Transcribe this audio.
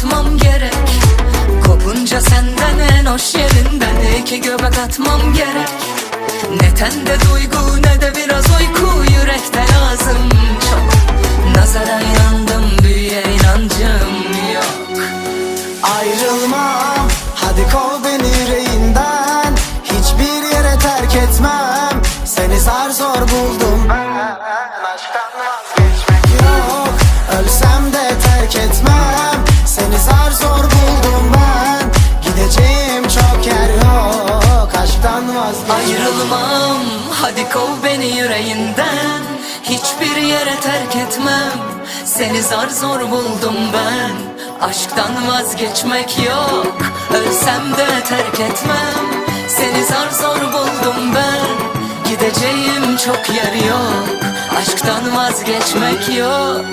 atmam gerek. Kopunca senden en hoş yerinden iki göbek atmam gerek. Ne tende duygu ne de biraz uyku yürekte lazım çok. Nazara inandım büyüye inancım yok. Ayrılmam Hadi kov beni yüreğinden Hiçbir yere terk etmem. Seni zar zor buldum. Ben Aşktan vazgeçmek yok. Ölsem de terk etmem Ayrılmam. Hadi kov beni yüreğinden. Hiçbir yere terk etmem. Seni zar zor buldum ben. Aşktan vazgeçmek yok. Ölsem de terk etmem. Seni zar zor buldum ben. Gideceğim çok yer yok. Aşktan vazgeçmek yok